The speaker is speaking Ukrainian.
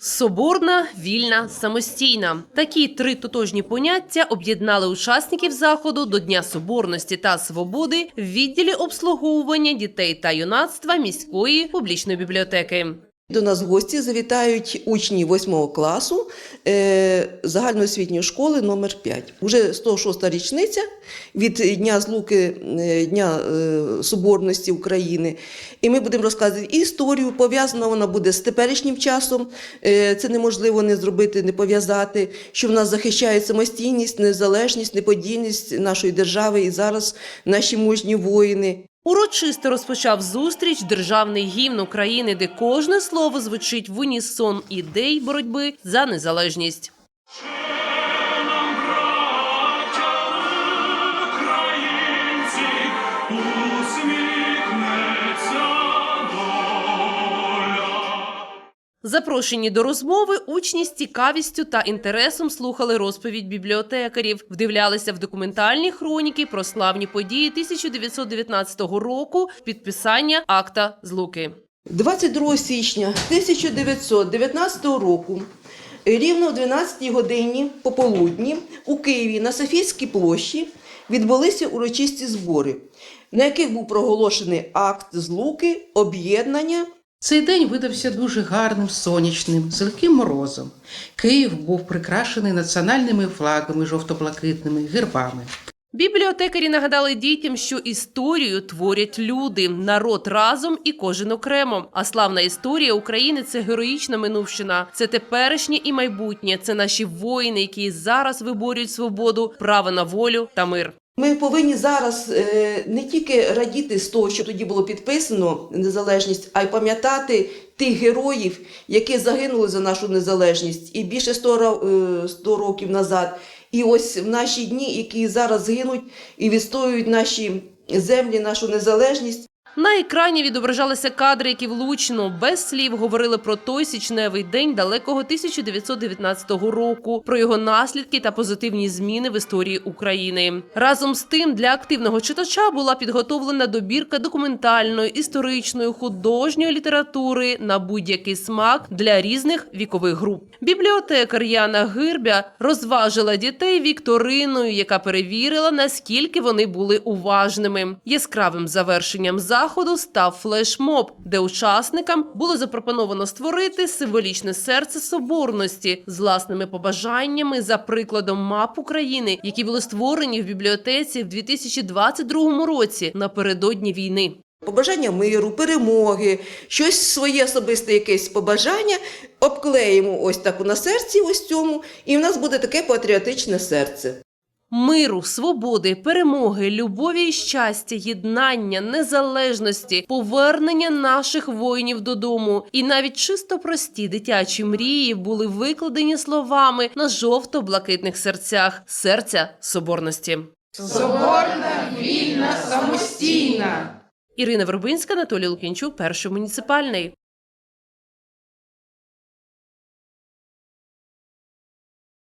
Соборна, вільна, самостійна. Такі три тотожні поняття об'єднали учасників заходу до Дня Соборності та Свободи в відділі обслуговування дітей та юнацтва міської публічної бібліотеки. До нас гості завітають учні 8 класу е, загальноосвітньої школи номер 5. Уже 106-та річниця від Дня злуки е, Дня е, Соборності України. І ми будемо розказувати історію. Пов'язана вона буде з теперішнім часом. Це неможливо не зробити, не пов'язати, що в нас захищає самостійність, незалежність, неподільність нашої держави і зараз наші мужні воїни. Урочисто розпочав зустріч державний гімн України, де кожне слово звучить в унісон ідей боротьби за незалежність. Запрошені до розмови учні з цікавістю та інтересом слухали розповідь бібліотекарів, вдивлялися в документальні хроніки про славні події 1919 року, підписання акта злуки. 22 січня 1919 року, рівно о 12 годині пополудні у Києві на Софійській площі відбулися урочисті збори, на яких був проголошений акт злуки, об'єднання Цей день видався дуже гарним, сонячним, з легким морозом. Київ був прикрашений національними флагами жовто-блакитними, гербами. Бібліотекарі нагадали дітям, що історію творять люди, народ разом і кожен окремо. А славна історія України це героїчна минувщина, це теперішнє і майбутнє. Це наші воїни, які зараз виборюють свободу, право на волю та мир. Ми повинні зараз е, не тільки радіти з того, що тоді було підписано незалежність, а й пам'ятати тих героїв, які загинули за нашу незалежність і більше 100, е, 100 років назад. І ось в наші дні, які зараз гинуть і відстоюють наші землі, нашу незалежність. На екрані відображалися кадри, які влучно без слів говорили про той січневий день далекого 1919 року, про його наслідки та позитивні зміни в історії України. Разом з тим для активного читача була підготовлена добірка документальної, історичної, художньої літератури на будь-який смак для різних вікових груп. Бібліотекар Яна Гирбя розважила дітей вікториною, яка перевірила наскільки вони були уважними. Яскравим завершенням заходу став флешмоб, де учасникам було запропоновано створити символічне серце соборності з власними побажаннями за прикладом мап України, які були створені в бібліотеці в 2022 році напередодні війни. Побажання миру, перемоги, щось своє особисте якесь побажання обклеїмо ось так на серці, ось цьому, і в нас буде таке патріотичне серце. Миру, свободи, перемоги, любові і щастя, єднання, незалежності, повернення наших воїнів додому. І навіть чисто прості дитячі мрії були викладені словами на жовто-блакитних серцях серця соборності. Соборна, вільна, самостійна. Ірина Вербинська, Анатолій Лукінчук, перший муніципальний.